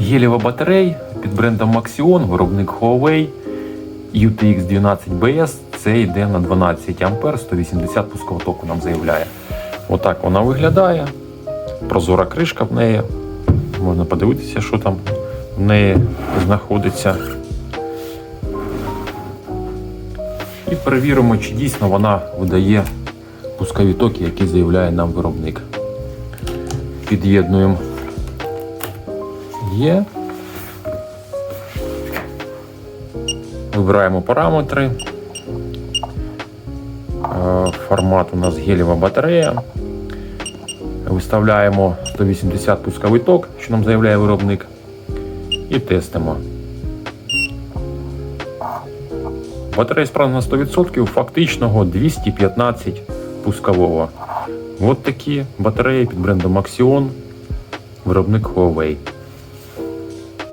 Гелєва батарей під брендом Maxion, виробник Huawei UTX 12BS. Це йде на 12 А 180 пускового току нам заявляє. Отак вона виглядає. Прозора кришка в неї. Можна подивитися, що там в неї знаходиться. І перевіримо, чи дійсно вона видає пускові токи, які заявляє нам виробник. Під'єднуємо. Є. Вибираємо параметри. Е, Формат у нас гелєва батарея. Виставляємо 180 пусковий ток, що нам заявляє виробник. І тестимо. Батарея справна на 100%, фактичного 215 пускового. От такі батареї під брендом Axion, виробник Huawei.